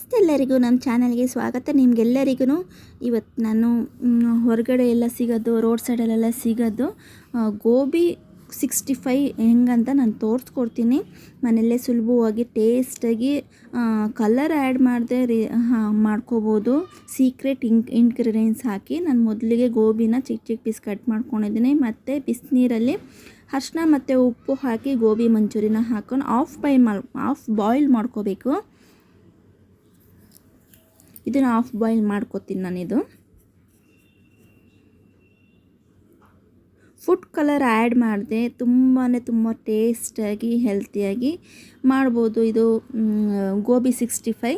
ನಮಸ್ತೆ ಎಲ್ಲರಿಗೂ, ನಮ್ಮ ಚಾನಲ್ಗೆ ಸ್ವಾಗತ. ನಿಮಗೆಲ್ಲರಿಗೂ ಇವತ್ತು ನಾನು ಹೊರಗಡೆ ಎಲ್ಲ ಸಿಗೋದು, ರೋಡ್ ಸೈಡಲ್ಲೆಲ್ಲ ಸಿಗೋದು ಗೋಬಿ ಸಿಕ್ಸ್ಟಿ ಫೈ ಹೆಂಗಂತ ನಾನು ತೋರಿಸ್ಕೊಡ್ತೀನಿ. ಮನೆಯಲ್ಲೇ ಸುಲಭವಾಗಿ ಟೇಸ್ಟಾಗಿ ಕಲರ್ ಆ್ಯಡ್ ಮಾಡದೆ ರೀ ಮಾಡ್ಕೋಬೋದು. ಸೀಕ್ರೆಟ್ ಇಂಗ್ರೀಡಿಯೆಂಟ್ಸ್ ಹಾಕಿ ನಾನು ಮೊದಲಿಗೆ ಗೋಬಿನ ಚಿಕ್ಕ ಚಿಕ್ಕ ಪೀಸ್ ಕಟ್ ಮಾಡ್ಕೊಂಡಿದ್ದೀನಿ. ಮತ್ತು ಬಿಸಿನೀರಲ್ಲಿ ಅರ್ಶಿನ ಮತ್ತು ಉಪ್ಪು ಹಾಕಿ ಗೋಬಿ ಮಂಚೂರಿನ ಹಾಕೊಂಡು ಆಫ್ ಬೈ ಮಾಡಿ ಆಫ್ ಬಾಯ್ಲ್ ಮಾಡ್ಕೋಬೇಕು. ಇದನ್ನು ಆಫ್ ಬಾಯ್ಲ್ ಮಾಡ್ಕೊತೀನಿ ನಾನಿದು. ಫುಡ್ ಕಲರ್ ಆ್ಯಡ್ ಮಾಡಿದೆ ತುಂಬಾ ತುಂಬ ಟೇಸ್ಟಾಗಿ ಹೆಲ್ತಿಯಾಗಿ ಮಾಡ್ಬೋದು. ಇದು ಗೋಬಿ ಸಿಕ್ಸ್ಟಿ ಫೈ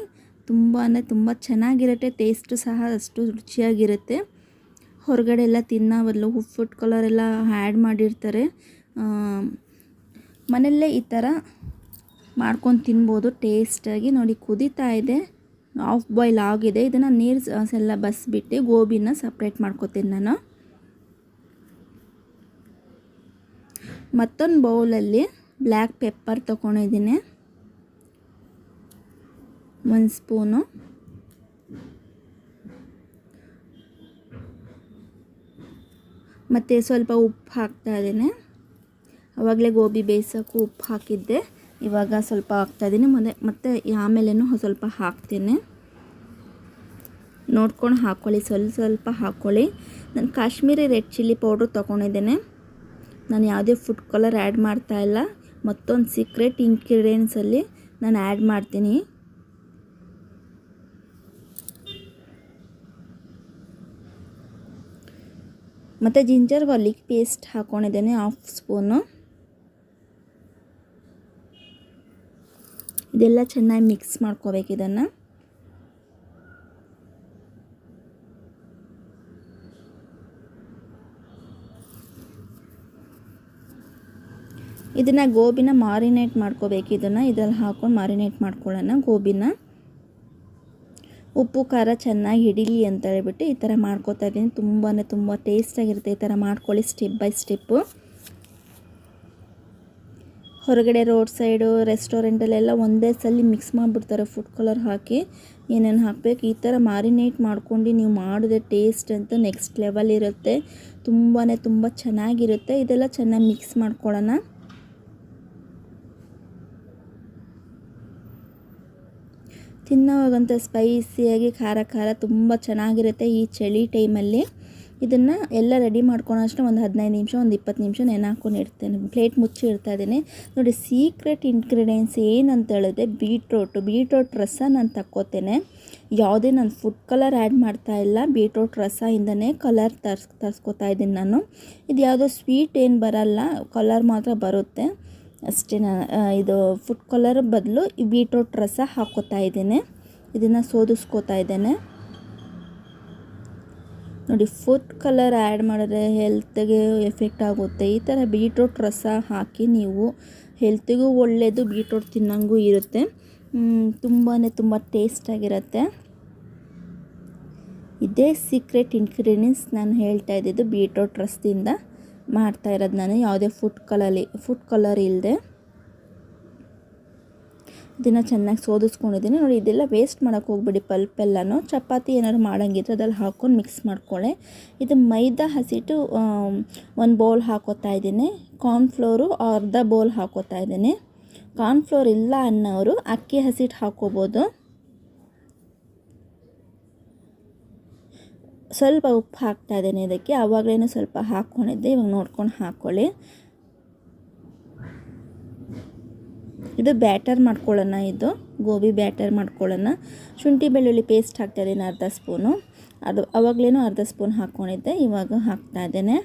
ತುಂಬಾ ತುಂಬ ಚೆನ್ನಾಗಿರುತ್ತೆ ಟೇಸ್ಟು ಸಹ ಅಷ್ಟು ರುಚಿಯಾಗಿರುತ್ತೆ. ಹೊರಗಡೆ ಎಲ್ಲ ಬದಲು ಫುಡ್ ಕಲರ್ ಎಲ್ಲ ಆ್ಯಡ್ ಮಾಡಿರ್ತಾರೆ. ಮನೆಯಲ್ಲೇ ಈ ಥರ ಮಾಡ್ಕೊಂಡು ತಿನ್ಬೋದು ಟೇಸ್ಟಾಗಿ ನೋಡಿ, ಕುದೀತಾ ಇದೆ. ಆಫ್ ಬಾಯ್ಲ್ ಆಗಿದೆ. ಇದನ್ನು ನೀರು ಸೆಲ್ಲ ಎಲ್ಲ ಬಸ್ಬಿಟ್ಟು ಗೋಬಿನ ಸಪ್ರೇಟ್ ಮಾಡ್ಕೊತೀನಿ ನಾನು. ಮತ್ತೊಂದು ಬೌಲಲ್ಲಿ ಬ್ಲ್ಯಾಕ್ ಪೆಪ್ಪರ್ ತೊಗೊಂಡಿದ್ದೀನಿ. ಒಂದು ಸ್ಪೂನು. ಮತ್ತು ಸ್ವಲ್ಪ ಉಪ್ಪು ಹಾಕ್ತಾ ಇದ್ದೀನಿ. ಆವಾಗಲೇ ಗೋಬಿ ಬೇಯಿಸೋಕ್ಕೂ ಉಪ್ಪು ಹಾಕಿದ್ದೆ. ಇವಾಗ ಸ್ವಲ್ಪ ಹಾಕ್ತಾಯಿದ್ದೀನಿ. ಮತ್ತೆ, ಮತ್ತು ಆಮೇಲೇನು ಸ್ವಲ್ಪ ಹಾಕ್ತೀನಿ. ನೋಡ್ಕೊಂಡು ಹಾಕ್ಕೊಳ್ಳಿ ಸ್ವಲ್ಪ ಸ್ವಲ್ಪ ಹಾಕ್ಕೊಳ್ಳಿ ನಾನು ಕಾಶ್ಮೀರಿ ರೆಡ್ ಚಿಲ್ಲಿ ಪೌಡ್ರ್ ತೊಗೊಂಡಿದ್ದೇನೆ. ನಾನು ಯಾವುದೇ ಫುಡ್ ಕಲರ್ ಆ್ಯಡ್ ಮಾಡ್ತಾ ಇಲ್ಲ. ಮತ್ತೊಂದು ಸೀಕ್ರೆಟ್ ಇಂಗ್ರೀಡಿಯೆಂಟ್ಸಲ್ಲಿ ನಾನು ಆ್ಯಡ್ ಮಾಡ್ತೀನಿ. ಮತ್ತು ಜಿಂಜರ್ ಗಾರ್ಲಿಕ್ ಪೇಸ್ಟ್ ಹಾಕ್ಕೊಂಡಿದ್ದೇನೆ ಹಾಫ್ ಸ್ಪೂನು ಇದೆಲ್ಲ ಚೆನ್ನಾಗಿ ಮಿಕ್ಸ್ ಮಾಡ್ಕೋಬೇಕು ಇದನ್ನು. ಇದನ್ನು ಗೋಬಿನ ಮಾರಿನೇಟ್ ಮಾಡ್ಕೋಬೇಕು ಇದನ್ನು. ಇದರಲ್ಲಿ ಹಾಕೊಂಡು ಮಾರಿನೇಟ್ ಮಾಡ್ಕೊಳ್ಳೋಣ ಗೋಬಿನ. ಉಪ್ಪು, ಖಾರ ಚೆನ್ನಾಗಿ ಹಿಡೀಲಿ ಅಂತ ಹೇಳ್ಬಿಟ್ಟು ಈ ಥರ ಮಾಡ್ಕೋತಾ ಇದ್ದೀನಿ. ತುಂಬಾ ತುಂಬ ಟೇಸ್ಟಾಗಿರುತ್ತೆ ಈ ಥರ ಮಾಡ್ಕೊಳ್ಳಿ ಸ್ಟೆಪ್ ಬೈ ಸ್ಟೆಪ್ಪು ಹೊರಗಡೆ ರೋಡ್ ಸೈಡು, ರೆಸ್ಟೋರೆಂಟಲ್ಲೆಲ್ಲ ಒಂದೇ ಸಲ ಮಿಕ್ಸ್ ಮಾಡಿಬಿಡ್ತಾರೆ ಫುಡ್ ಕಲರ್ ಹಾಕಿ. ಏನೇನು ಹಾಕಬೇಕು? ಈ ಥರ ಮ್ಯಾರಿನೇಟ್ ಮಾಡ್ಕೊಂಡು ನೀವು ಮಾಡಿದೆ ಟೇಸ್ಟ್ ಅಂತ ನೆಕ್ಸ್ಟ್ ಲೆವೆಲ್ ಇರುತ್ತೆ. ತುಂಬಾ ತುಂಬ ಚೆನ್ನಾಗಿರುತ್ತೆ. ಇದೆಲ್ಲ ಚೆನ್ನಾಗಿ ಮಿಕ್ಸ್ ಮಾಡ್ಕೊಳ್ಳೋಣ. ತಿನ್ನೋವಾಗಂತ ಸ್ಪೈಸಿಯಾಗಿ ಖಾರ ಖಾರ ತುಂಬ ಚೆನ್ನಾಗಿರುತ್ತೆ ಈ ಚಳಿ ಟೈಮಲ್ಲಿ ಇದನ್ನು ಎಲ್ಲ ರೆಡಿ ಮಾಡ್ಕೊಳೋ ಅಷ್ಟು ಒಂದು ಹದಿನೈದು ನಿಮಿಷ, ಒಂದು ಇಪ್ಪತ್ತು ನಿಮಿಷ ನೆನೆ ಹಾಕೊಂಡು ಇಡ್ತೇನೆ. ಪ್ಲೇಟ್ ಮುಚ್ಚಿ ಇಡ್ತಾ ಇದ್ದೀನಿ. ನೋಡಿ ಸೀಕ್ರೆಟ್ ಇಂಗ್ರೀಡಿಯೆಂಟ್ಸ್ ಏನಂತ ಹೇಳಿದ್ರೆ ಬೀಟ್ರೋಟು ಬೀಟ್ರೋಟ್ ರಸ ನಾನು ತಕ್ಕೋತೇನೆ. ಯಾವುದೇ ನಾನು ಫುಡ್ ಕಲರ್ ಆ್ಯಡ್ ಮಾಡ್ತಾ ಇಲ್ಲ ಬೀಟ್ರೋಟ್ ರಸದಿಂದನೇ ಕಲರ್ ತರ್ಸ್, ತರ್ಸ್ಕೊತಾ ಇದ್ದೀನಿ ನಾನು. ಇದು ಯಾವುದೋ ಸ್ವೀಟ್ ಏನು ಬರಲ್ಲ ಕಲರ್ ಮಾತ್ರ ಬರುತ್ತೆ. ಅಷ್ಟೇ ನಾನು ಇದು ಫುಡ್ ಕಲರ್ ಬದಲು ಬೀಟ್ರೋಟ್ ರಸ ಹಾಕ್ಕೋತಾ ಇದ್ದೀನಿ. ಇದನ್ನು ಸೋದಿಸ್ಕೋತಾ ಇದ್ದೇನೆ. ನೋಡಿ ಫುಡ್ ಕಲರ್ ಆ್ಯಡ್ ಮಾಡಿದ್ರೆ ಹೆಲ್ತ್ಗೆ ಎಫೆಕ್ಟ್ ಆಗುತ್ತೆ. ಈ ಥರ ಬೀಟ್ರೋಟ್ ರಸ ಹಾಕಿ ನೀವು ಹೆಲ್ತಿಗೂ ಒಳ್ಳೆಯದು ಬೀಟ್ರೋಟ್ ತಿನ್ನಂಗೂ ಇರುತ್ತೆ. ತುಂಬಾ ತುಂಬ ಟೇಸ್ಟಾಗಿರುತ್ತೆ ಇದೇ ಸೀಕ್ರೆಟ್ ಇನ್ಗ್ರೀಡಿಯೆಂಟ್ಸ್ ನಾನು ಹೇಳ್ತಾ ಇದ್ದಿದ್ದು ಬೀಟ್ರೋಟ್ ರಸದಿಂದ ಮಾಡ್ತಾ ಇರೋದು ನಾನು. ಯಾವುದೇ ಫುಡ್ ಕಲಲ್ಲಿ ಫುಡ್ ಕಲರ್ ಇಲ್ಲದೆ ಇದನ್ನು ಚೆನ್ನಾಗಿ ಸೋದಿಸ್ಕೊಂಡಿದ್ದೀನಿ. ನೋಡಿ, ಇದೆಲ್ಲ ವೇಸ್ಟ್ ಮಾಡೋಕ್ಕೆ ಹೋಗ್ಬಿಡಿ ಪಲ್ಪ್ ಎಲ್ಲನೂ. ಚಪಾತಿ ಏನಾದ್ರು ಮಾಡೋಂಗಿದ್ರೆ ಅದ್ರಲ್ಲಿ ಹಾಕ್ಕೊಂಡು ಮಿಕ್ಸ್ ಮಾಡ್ಕೊಳ್ಳಿ. ಇದು ಮೈದಾ ಹಸಿಟ್ಟು ಒಂದು ಬೌಲ್ ಹಾಕೋತಾ ಇದ್ದೀನಿ. ಕಾರ್ನ್ಫ್ಲೋರು ಅರ್ಧ ಬೌಲ್ ಹಾಕೋತಾ ಇದ್ದೀನಿ. ಕಾರ್ನ್ಫ್ಲೋರ್ ಇಲ್ಲ ಅನ್ನೋರು ಅಕ್ಕಿ ಹಸಿಟ್ಟು ಹಾಕ್ಕೋಬೋದು. ಸ್ವಲ್ಪ ಉಪ್ಪು ಹಾಕ್ತಾ ಇದ್ದೇನೆ ಇದಕ್ಕೆ. ಆವಾಗಲೇ ಸ್ವಲ್ಪ ಹಾಕ್ಕೊಂಡಿದ್ದೆ. ಇವಾಗ ನೋಡ್ಕೊಂಡು ಹಾಕ್ಕೊಳ್ಳಿ. ಇದು ಬ್ಯಾಟರ್ ಮಾಡ್ಕೊಳ್ಳೋಣ ಇದು. ಗೋಬಿ ಬ್ಯಾಟರ್ ಮಾಡ್ಕೊಳ್ಳೋಣ. ಶುಂಠಿ ಬೆಳ್ಳುಳ್ಳಿ ಪೇಸ್ಟ್ ಹಾಕ್ತಾ ಇದ್ದೀನಿ ಅರ್ಧ ಸ್ಪೂನು. ಅದು ಅವಾಗಲೇ ಅರ್ಧ ಸ್ಪೂನ್ ಹಾಕ್ಕೊಂಡಿದ್ದೆ, ಇವಾಗ ಹಾಕ್ತಾ ಇದ್ದೇನೆ.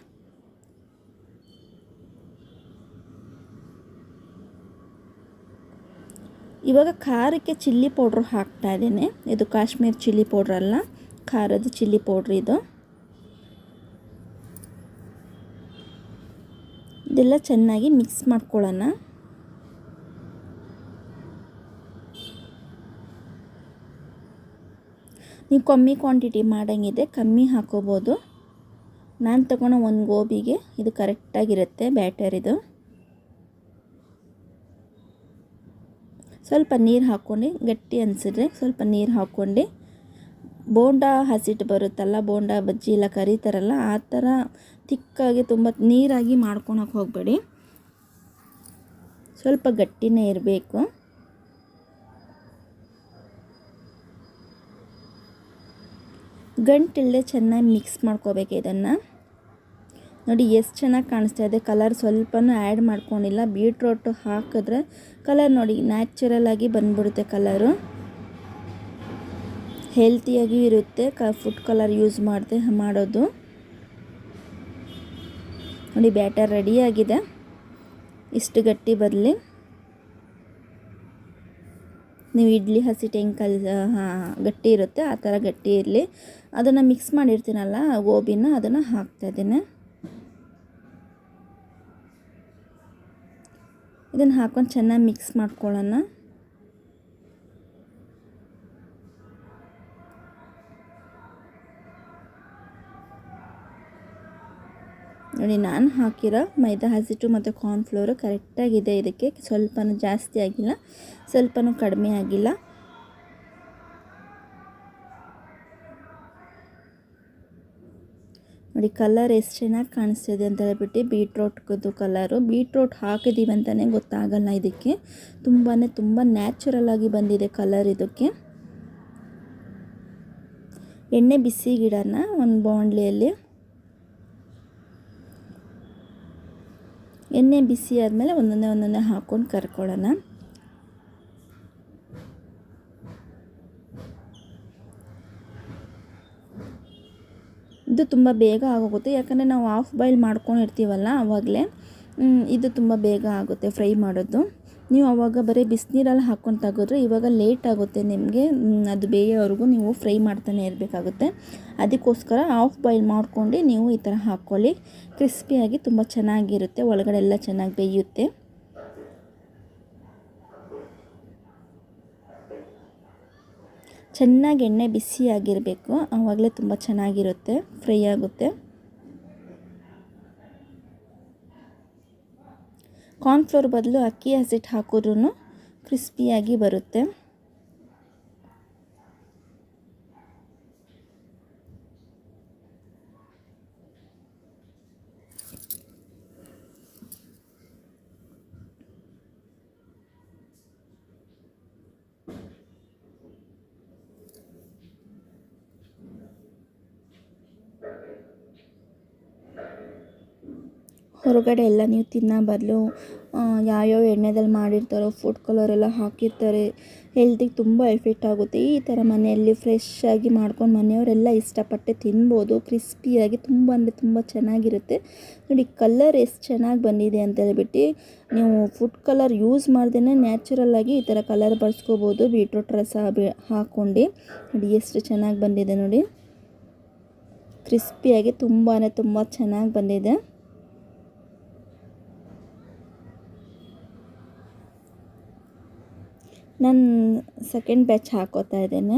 ಇವಾಗ ಖಾರಕ್ಕೆ ಚಿಲ್ಲಿ ಪೌಡ್ರ್ ಹಾಕ್ತಾ ಇದ್ದೇನೆ. ಇದು ಕಾಶ್ಮೀರ್ ಚಿಲ್ಲಿ ಪೌಡ್ರ್ ಅಲ್ಲ, ಖಾರದ ಚಿಲ್ಲಿ ಪೌಡ್ರ್ ಇದು. ಇದೆಲ್ಲ ಚೆನ್ನಾಗಿ ಮಿಕ್ಸ್ ಮಾಡ್ಕೊಳ್ಳೋಣ. ನೀವು ಕಮ್ಮಿ ಕ್ವಾಂಟಿಟಿ ಮಾಡೋಂಗಿದೆ, ಕಮ್ಮಿ ಹಾಕೋಬೋದು. ನಾನು ತಗೊಳ್ಳೋ ಒಂದು ಗೋಬಿಗೆ ಇದು ಕರೆಕ್ಟಾಗಿರುತ್ತೆ ಬ್ಯಾಟರ್ ಇದು ಸ್ವಲ್ಪ ನೀರು ಹಾಕ್ಕೊಂಡು, ಗಟ್ಟಿ ಅನಿಸಿದ್ರೆ ಸ್ವಲ್ಪ ನೀರು ಹಾಕ್ಕೊಂಡು. ಬೋಂಡ ಹಸಿಟ್ಟು ಬರುತ್ತಲ್ಲ, ಬೋಂಡ ಬಜ್ಜಿ ಎಲ್ಲ ಕರೀತಾರಲ್ಲ, ಆ ಥರ ತಿಕ್ಕಾಗಿ ತುಂಬ ನೀರಾಗಿ ಮಾಡ್ಕೊಳಕ್ಕೆ ಹೋಗಬೇಡಿ. ಸ್ವಲ್ಪ ಗಟ್ಟಿನೇ ಇರಬೇಕು. ಗಂಟಿಲ್ಲದೆ ಚೆನ್ನಾಗಿ ಮಿಕ್ಸ್ ಮಾಡ್ಕೋಬೇಕು ಇದನ್ನು. ನೋಡಿ ಎಷ್ಟು ಚೆನ್ನಾಗಿ ಕಾಣಿಸ್ತಾ ಇದೆ. ಕಲರ್ ಸ್ವಲ್ಪನೂ ಆ್ಯಡ್ ಮಾಡ್ಕೊಂಡಿಲ್ಲ. ಬೀಟ್ರೋಟು ಹಾಕಿದ್ರೆ ಕಲರ್ ನೋಡಿ ನ್ಯಾಚುರಲ್ ಆಗಿ ಬಂದ್ಬಿಡುತ್ತೆ ಕಲರು. ಹೆಲ್ತಿಯಾಗಿಯೂ ಇರುತ್ತೆ. ಕ ಫುಡ್ ಕಲರ್ ಯೂಸ್ ಮಾಡಿದೆ ಮಾಡೋದು. ನೋಡಿ ಬ್ಯಾಟರ್ ರೆಡಿಯಾಗಿದೆ ಇಷ್ಟು ಗಟ್ಟಿ ಬರಲಿ. ನೀವು ಇಡ್ಲಿ, ಹಸಿ ಟೆಂಕಲ್ ಗಟ್ಟಿ ಇರುತ್ತೆ, ಆ ಥರ ಗಟ್ಟಿ ಇರಲಿ. ಅದನ್ನು ಮಿಕ್ಸ್ ಮಾಡಿರ್ತೀನಲ್ಲ ಗೋಬಿನ ಅದನ್ನು ಹಾಕ್ತಾಯಿದ್ದೀನಿ ಇದನ್ನು ಹಾಕ್ಕೊಂಡು ಚೆನ್ನಾಗಿ ಮಿಕ್ಸ್ ಮಾಡ್ಕೊಳ್ಳೋಣ. ನೋಡಿ, ನಾನು ಹಾಕಿರೋ ಮೈದಾ ಹಸಿಟ್ಟು ಮತ್ತು ಕಾರ್ನ್ಫ್ಲೋರು ಕರೆಕ್ಟಾಗಿದೆ ಇದಕ್ಕೆ ಸ್ವಲ್ಪನೂ ಜಾಸ್ತಿ ಆಗಿಲ್ಲ, ಸ್ವಲ್ಪನೂ ಕಡಿಮೆ ಆಗಿಲ್ಲ. ನೋಡಿ ಕಲರ್ ಎಷ್ಟು ಚೆನ್ನಾಗಿ ಕಾಣಿಸ್ತಿದೆ ಅಂತ ಹೇಳ್ಬಿಟ್ಟು ಬೀಟ್ರೋಟ್ದು ಕಲರು ಬೀಟ್ರೋಟ್ ಹಾಕಿದ್ದೀವಿ ಅಂತಲೇ ಗೊತ್ತಾಗಲ್ಲ ಇದಕ್ಕೆ. ತುಂಬಾ ತುಂಬ ನ್ಯಾಚುರಲ್ ಆಗಿ ಬಂದಿದೆ ಕಲರ್ ಇದಕ್ಕೆ. ಎಣ್ಣೆ ಬಿಸಿ ಗಿಡನ ಒಂದು ಬಾಣಲಿಯಲ್ಲಿ ಎಣ್ಣೆ ಬಿಸಿ ಆದಮೇಲೆ ಒಂದೊಂದೇ ಒಂದೊಂದೇ ಹಾಕ್ಕೊಂಡು ಕರ್ಕೊಳ್ಳೋಣ. ಇದು ತುಂಬ ಬೇಗ ಆಗೋಗುತ್ತೆ, ಯಾಕಂದರೆ ನಾವು ಆಫ್ ಬಾಯ್ಲ್ ಮಾಡ್ಕೊಂಡಿರ್ತೀವಲ್ಲ ಆವಾಗಲೇ ಇದು ತುಂಬ ಬೇಗ ಆಗುತ್ತೆ ಫ್ರೈ ಮಾಡೋದು. ನೀವು ಆವಾಗ ಬರೀ ಬಿಸಿನೀರಲ್ಲಿ ಹಾಕ್ಕೊಂಡು ತೆಗೆದ್ರೆ ಇವಾಗ ಲೇಟ್ ಆಗುತ್ತೆ ನಿಮಗೆ. ಅದು ಬೇಯೋವರೆಗೂ ನೀವು ಫ್ರೈ ಮಾಡ್ತಾನೆ ಇರಬೇಕಾಗುತ್ತೆ. ಅದಕ್ಕೋಸ್ಕರ ಆಫ್ ಬಾಯ್ಲ್ ಮಾಡ್ಕೊಂಡು ನೀವು ಈ ಥರ ಹಾಕ್ಕೊಳ್ಳಿ. ಕ್ರಿಸ್ಪಿಯಾಗಿ ತುಂಬ ಚೆನ್ನಾಗಿರುತ್ತೆ. ಒಳಗಡೆ ಎಲ್ಲ ಚೆನ್ನಾಗಿ ಬೇಯುತ್ತೆ. ಚೆನ್ನಾಗಿ ಎಣ್ಣೆ ಬಿಸಿಯಾಗಿರಬೇಕು. ಆವಾಗಲೇ ತುಂಬ ಚೆನ್ನಾಗಿರುತ್ತೆ. ಫ್ರೈ ಆಗುತ್ತೆ. ಕಾರ್ನ್ಫ್ಲೋರ್ ಬದಲು ಅಕ್ಕಿ ಹಸಿಟ್ಟು ಹಾಕಿದ್ರೂ ಕ್ರಿಸ್ಪಿಯಾಗಿ ಬರುತ್ತೆ. ಹೊರಗಡೆ ಎಲ್ಲ ನೀವು ತಿನ್ನೋ ಬದಲು ಯಾವ್ಯಾವ ಎಣ್ಣೆದಲ್ಲಿ ಮಾಡಿರ್ತಾರೋ ಫುಡ್ ಕಲರ್ ಎಲ್ಲ ಹಾಕಿರ್ತಾರೆ. ಹೆಲ್ತಿಗೆ ತುಂಬ ಎಫೆಕ್ಟ್ ಆಗುತ್ತೆ. ಈ ಥರ ಮನೆಯಲ್ಲಿ ಫ್ರೆಶ್ ಆಗಿ ಮಾಡ್ಕೊಂಡು ಮನೆಯವರೆಲ್ಲ ಇಷ್ಟಪಟ್ಟು ತಿನ್ಬೋದು. ಕ್ರಿಸ್ಪಿಯಾಗಿ ತುಂಬ ಅಂದರೆ ತುಂಬ ಚೆನ್ನಾಗಿರುತ್ತೆ. ನೋಡಿ ಕಲರ್ ಎಷ್ಟು ಚೆನ್ನಾಗಿ ಬಂದಿದೆ ಅಂತ ಹೇಳ್ಬಿಟ್ಟು ನೀವು ಫುಡ್ ಕಲರ್ ಯೂಸ್ ಮಾಡ್ದೇ ನ್ಯಾಚುರಲ್ಲಾಗಿ ಈ ಥರ ಕಲರ್ ಬಳಸ್ಕೋಬೋದು. ಬೀಟ್ರೂಟ್ ರಸ ಹಾಕ್ಕೊಂಡು ನೋಡಿ, ಎಷ್ಟು ಚೆನ್ನಾಗಿ ಬಂದಿದೆ ನೋಡಿ. ಕ್ರಿಸ್ಪಿಯಾಗಿ ತುಂಬಾ ತುಂಬ ಚೆನ್ನಾಗಿ ಬಂದಿದೆ. ನಾನು ಸೆಕೆಂಡ್ ಬ್ಯಾಚ್ ಹಾಕೋತಾ ಇದ್ದೇನೆ.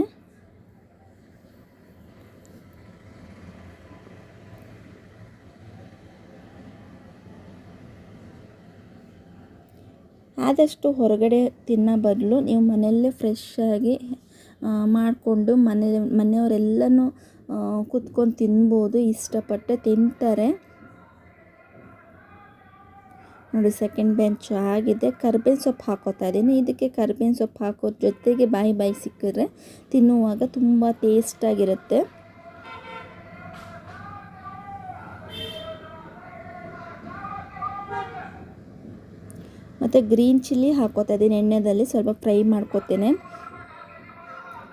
ಆದಷ್ಟು ಹೊರಗಡೆ ತಿನ್ನೋ ಬದಲು ನೀವು ಮನೆಯಲ್ಲೇ ಫ್ರೆಶ್ಶಾಗಿ ಮಾಡಿಕೊಂಡು ಮನೆ ಮನೆಯವರೆಲ್ಲನೂ ಕೂತ್ಕೊಂಡು ತಿನ್ಬೋದು, ಇಷ್ಟಪಟ್ಟು ತಿಂತಾರೆ. ನೋಡಿ ಸೆಕೆಂಡ್ ಬೆಂಚ್ ಆಗಿದೆ. ಕರ್ಬೇವಿನ ಸೊಪ್ಪು ಹಾಕೋತಾ ಇದ್ದೀನಿ. ಇದಕ್ಕೆ ಕರ್ಬೇವಿನ ಸೊಪ್ಪು ಹಾಕೋದ್ರ ಜೊತೆಗೆ ಬಾಯಿ ಬಾಯಿ ಸಿಕ್ಕಿದ್ರೆ ತಿನ್ನುವಾಗ ತುಂಬ ಟೇಸ್ಟಾಗಿರುತ್ತೆ ಮತ್ತು ಗ್ರೀನ್ ಚಿಲ್ಲಿ ಹಾಕೋತಾ ಇದ್ದೀನಿ. ಎಣ್ಣೆದಲ್ಲಿ ಸ್ವಲ್ಪ ಫ್ರೈ ಮಾಡ್ಕೋತೇನೆ.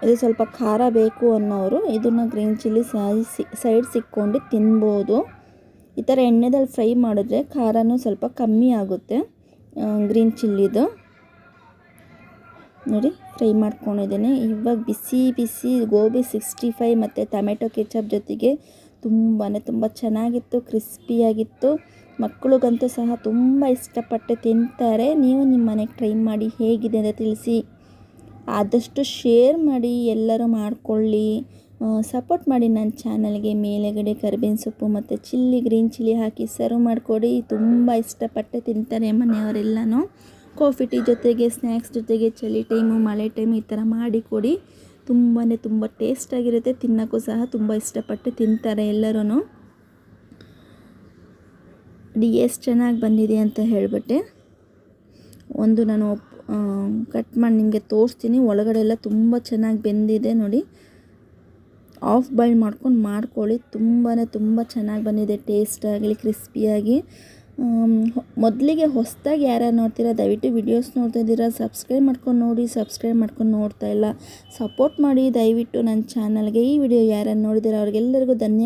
ಇದು ಸ್ವಲ್ಪ ಖಾರ ಬೇಕು ಅನ್ನೋರು ಇದನ್ನು ಗ್ರೀನ್ ಚಿಲ್ಲಿ ಸೈಡ್ ಸಿಕ್ಕೊಂಡು ತಿನ್ಬೋದು. ಈ ಥರ ಎಣ್ಣೆದಲ್ಲಿ ಫ್ರೈ ಮಾಡಿದ್ರೆ ಖಾರನೂ ಸ್ವಲ್ಪ ಕಮ್ಮಿ ಆಗುತ್ತೆ. ಗ್ರೀನ್ ಚಿಲ್ಲಿದು. ನೋಡಿ, ಫ್ರೈ ಮಾಡ್ಕೊಂಡಿದ್ದೀನಿ. ಇವಾಗ ಬಿಸಿ ಬಿಸಿ ಗೋಬಿ ಸಿಕ್ಸ್ಟಿ ಫೈ ಮತ್ತು ಟೊಮೆಟೊ ಕೆಚಪ್ ಜೊತೆಗೆ ತುಂಬಾ ತುಂಬ ಚೆನ್ನಾಗಿತ್ತು, ಕ್ರಿಸ್ಪಿಯಾಗಿತ್ತು. ಮಕ್ಕಳಿಗಂತೂ ಸಹ ತುಂಬ ಇಷ್ಟಪಟ್ಟು ತಿಂತಾರೆ. ನೀವು ನಿಮ್ಮ ಮನೆಗೆ ಟ್ರೈ ಮಾಡಿ ಹೇಗಿದೆ ಅಂತ ತಿಳಿಸಿ. ಆದಷ್ಟು ಶೇರ್ ಮಾಡಿ, ಎಲ್ಲರೂ ಮಾಡಿಕೊಳ್ಳಿ. ಸಪೋರ್ಟ್ ಮಾಡಿ ನನ್ನ ಚಾನಲ್ಗೆ ಮೇಲೆಗಡೆ ಕರಿಬೇವಿನ ಸೊಪ್ಪು ಮತ್ತು ಚಿಲ್ಲಿ ಗ್ರೀನ್ ಚಿಲ್ಲಿ ಹಾಕಿ ಸರ್ವ್ ಮಾಡಿಕೊಡಿ. ತುಂಬ ಇಷ್ಟಪಟ್ಟು ತಿಂತಾರೆ ಮನೆಯವರೆಲ್ಲನೂ. ಕಾಫಿ ಟೀ ಜೊತೆಗೆ ಸ್ನ್ಯಾಕ್ಸ್ ಜೊತೆಗೆ, ಚಳಿ ಟೈಮು ಮಳೆ ಟೈಮು ಈ ಥರ ಮಾಡಿಕೊಡಿ ತುಂಬಾ ತುಂಬ ಟೇಸ್ಟಾಗಿರುತ್ತೆ ತಿನ್ನೋಕ್ಕೂ ಸಹ ತುಂಬ ಇಷ್ಟಪಟ್ಟು ತಿಂತಾರೆ ಎಲ್ಲರೂ ಡಿ ಎಷ್ಟು ಚೆನ್ನಾಗಿ ಬಂದಿದೆ ಅಂತ ಹೇಳಿಬಿಟ್ಟೆ. ಒಂದು ನಾನು ಕಟ್ ಮಾಡಿ ನಿಮಗೆ ತೋರಿಸ್ತೀನಿ. ಒಳಗಡೆ ಎಲ್ಲ ತುಂಬ ಚೆನ್ನಾಗಿ ಬೆಂದಿದೆ ನೋಡಿ. ಆಫ್ ಬಾಯ್ಲ್ ಮಾಡ್ಕೊಂಡು ಮಾಡ್ಕೊಳ್ಳಿ. ತುಂಬಾ ತುಂಬ ಚೆನ್ನಾಗಿ ಬಂದಿದೆ ಟೇಸ್ಟ್ ಆಗಲಿ ಕ್ರಿಸ್ಪಿಯಾಗಿ ಮೊದಲಿಗೆ ಹೊಸದಾಗಿ ಯಾರ್ಯಾರು ನೋಡ್ತೀರಾ, ದಯವಿಟ್ಟು ವಿಡಿಯೋಸ್ ನೋಡ್ತಾ ಇದ್ದೀರಾ ಸಬ್ಸ್ಕ್ರೈಬ್ ಮಾಡ್ಕೊಂಡು ನೋಡಿ ಸಬ್ಸ್ಕ್ರೈಬ್ ಮಾಡ್ಕೊಂಡು ನೋಡ್ತಾ ಇಲ್ಲ. ಸಪೋರ್ಟ್ ಮಾಡಿ, ದಯವಿಟ್ಟು ನನ್ನ ಚಾನಲ್ಗೆ ಈ ವಿಡಿಯೋ ಯಾರ್ಯಾರು ನೋಡಿದಿರೋ, ಅವ್ರಿಗೆಲ್ಲರಿಗೂ ಧನ್ಯ